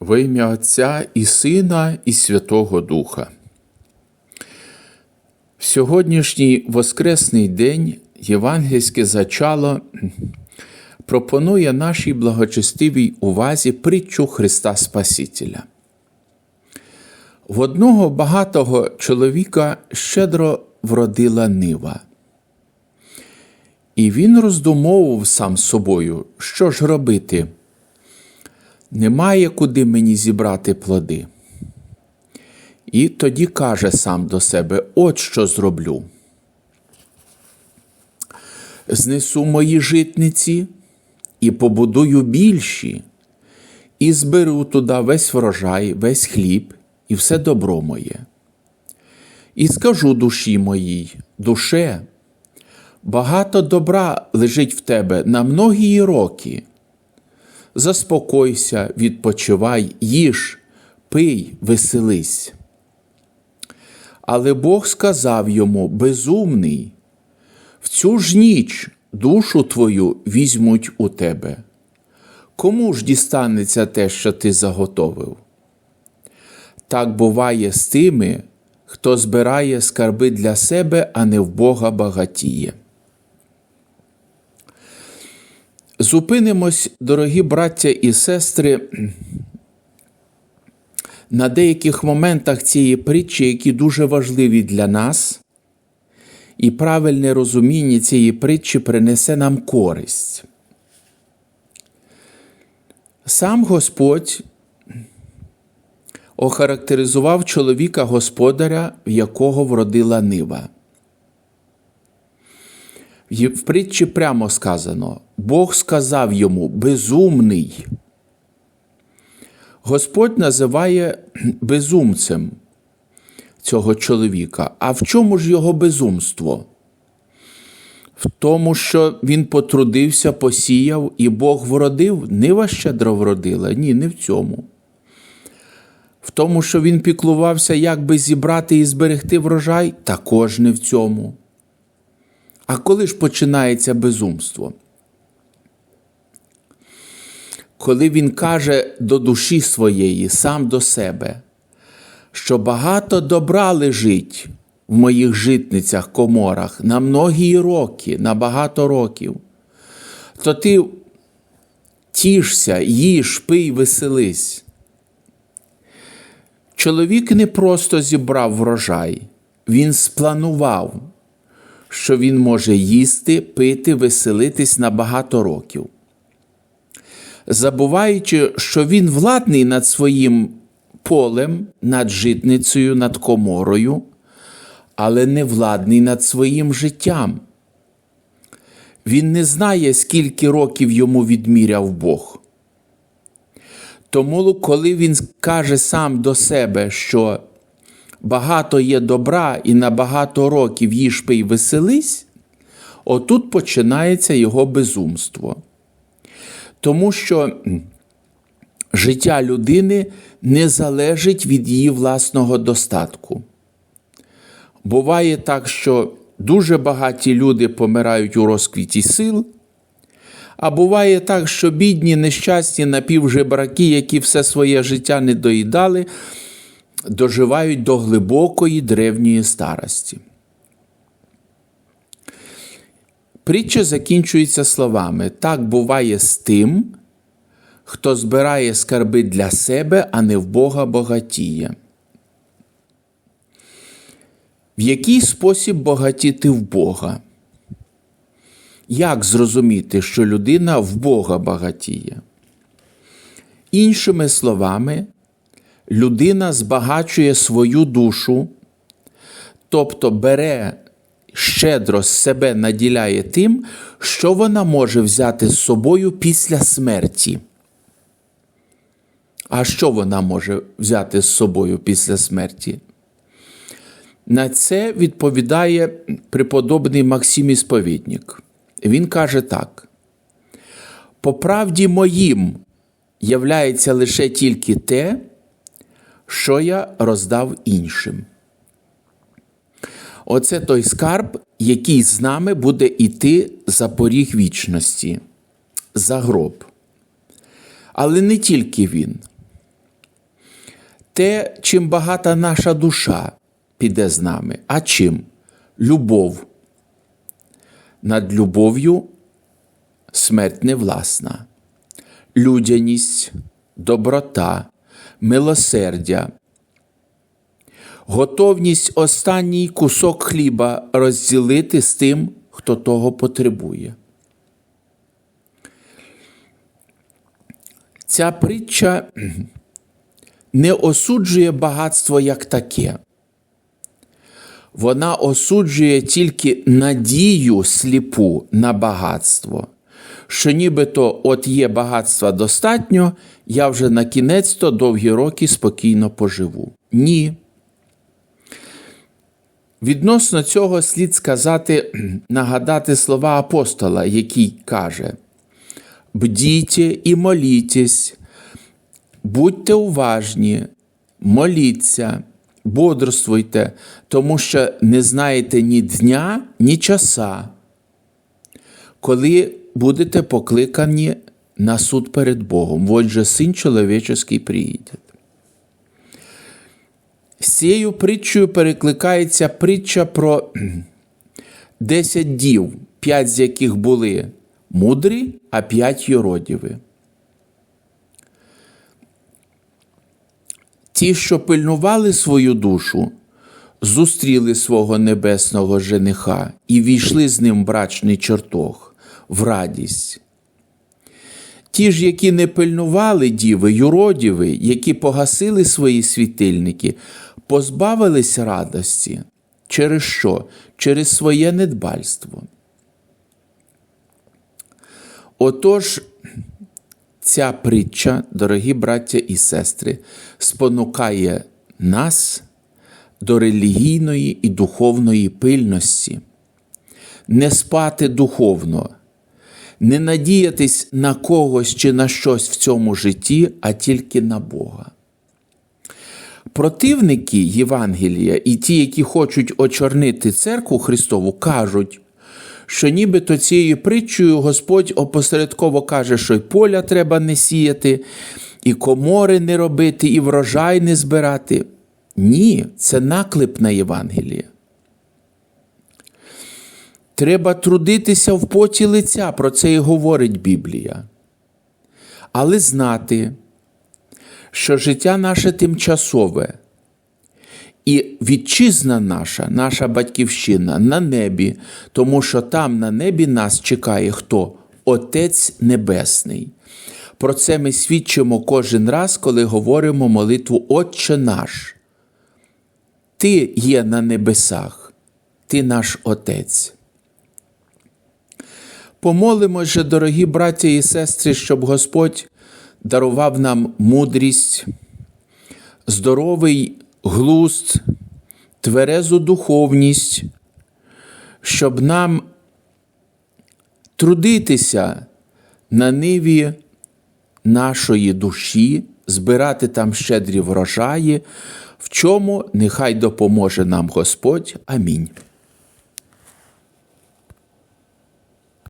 Во ім'я Отця і Сина, і Святого Духа. В сьогоднішній Воскресний день євангельське зачало пропонує нашій благочестивій увазі притчу Христа Спасителя. В одного багатого чоловіка щедро вродила нива. І він роздумовував сам собою, що ж робити. Немає куди мені зібрати плоди. І тоді каже сам до себе: от що зроблю. Знесу мої житниці і побудую більші, і зберу туди весь врожай, весь хліб і все добро моє. І скажу душі моїй, душе, багато добра лежить в тебе на многії роки. Заспокойся, відпочивай, їж, пий, веселись. Але Бог сказав йому безумний, в цю ж ніч душу твою візьмуть у тебе. Кому ж дістанеться те, що ти заготовив? Так буває з тими, хто збирає скарби для себе, а не в Бога багатіє. Зупинимось, дорогі браття і сестри, на деяких моментах цієї притчі, які дуже важливі для нас, і правильне розуміння цієї притчі принесе нам користь. Сам Господь охарактеризував чоловіка господаря, в якого вродила нива. В притчі прямо сказано: Бог сказав йому безумний. Господь називає безумцем цього чоловіка. А в чому ж його безумство? В тому, що він потрудився, посіяв, і Бог вродив, нива щедро вродила. Ні, не в цьому. В тому, що він піклувався, як би зібрати і зберегти врожай, також не в цьому. А коли ж починається безумство? Коли він каже до душі своєї, сам до себе, що багато добра лежить в моїх житницях, коморах на многі роки, на багато років, то ти тішся, їж, пий, веселись. Чоловік не просто зібрав врожай, він спланував, що він може їсти, пити, веселитись на багато років. Забуваючи, що він владний над своїм полем, над житницею, над коморою, але не владний над своїм життям. Він не знає, скільки років йому відміряв Бог. Тому, коли він каже сам до себе, що багато є добра і на багато років їж пий веселись, отут починається його безумство. Тому що життя людини не залежить від її власного достатку. Буває так, що дуже багаті люди помирають у розквіті сил, а буває так, що бідні, нещасні напівжебраки, які все своє життя не доїдали, доживають до глибокої древньої старості. Притча закінчується словами: так буває з тим, хто збирає скарби для себе, а не в Бога богатіє. В який спосіб багатіти в Бога? Як зрозуміти, що людина в Бога багатіє? Іншими словами, людина збагачує свою душу, тобто бере щедро себе наділяє тим, що вона може взяти з собою після смерті. А що вона може взяти з собою після смерті? На це відповідає преподобний Максим Ісповідник. Він каже так: по правді моїм являється лише тільки те, що я роздав іншим. Оце той скарб, який з нами буде йти за поріг вічності, за гроб. Але не тільки він. те, чим багата наша душа піде з нами. А чим? Любов. Над любов'ю смерть не власна, людяність, доброта, милосердя, готовність останній кусок хліба розділити з тим, хто того потребує. Ця притча не осуджує багатство як таке. Вона осуджує тільки надію сліпу на багатство, що нібито от є багатства достатньо, я вже на кінець то довгі роки спокійно поживу. Ні. Відносно цього слід сказати, нагадати слова апостола, який каже: Бдійте і молітесь, будьте уважні, моліться, бодрствуйте, тому що не знаєте ні дня, ні часа, коли будете покликані на суд перед Богом. Вот же син чоловічий приїде. З цією притчею перекликається притча про 10 дів, п'ять з яких були мудрі, а п'ять юродіви. Ті, що пильнували свою душу, зустріли свого небесного жениха і війшли з ним в брачний чертог, в радість. Ті ж, які не пильнували діви, юродіви, які погасили свої світильники, позбавились радості. Через що? Через своє недбальство. Отож, ця притча, дорогі браття і сестри, спонукає нас до релігійної і духовної пильності, не спати духовно, не надіятись на когось чи на щось в цьому житті, а тільки на Бога. Противники Євангелія і ті, які хочуть очорнити церкву Христову, кажуть, що нібито цією притчею Господь опосередково каже, що й поля треба не сіяти, і комори не робити, і врожай не збирати. Ні, це наклеп на Євангеліє. Треба трудитися в поті лиця, про це і говорить Біблія. Але знати, що життя наше тимчасове, і вітчизна наша, наша батьківщина на небі, тому що там на небі нас чекає хто? Отець Небесний. Про це ми свідчимо кожен раз, коли говоримо молитву Отче наш. Ти є на небесах, ти наш Отець. Помолимось же, дорогі браття і сестри, щоб Господь дарував нам мудрість, здоровий глузд, тверезу духовність, щоб нам трудитися на ниві нашої душі, збирати там щедрі врожаї, в чому нехай допоможе нам Господь. Амінь.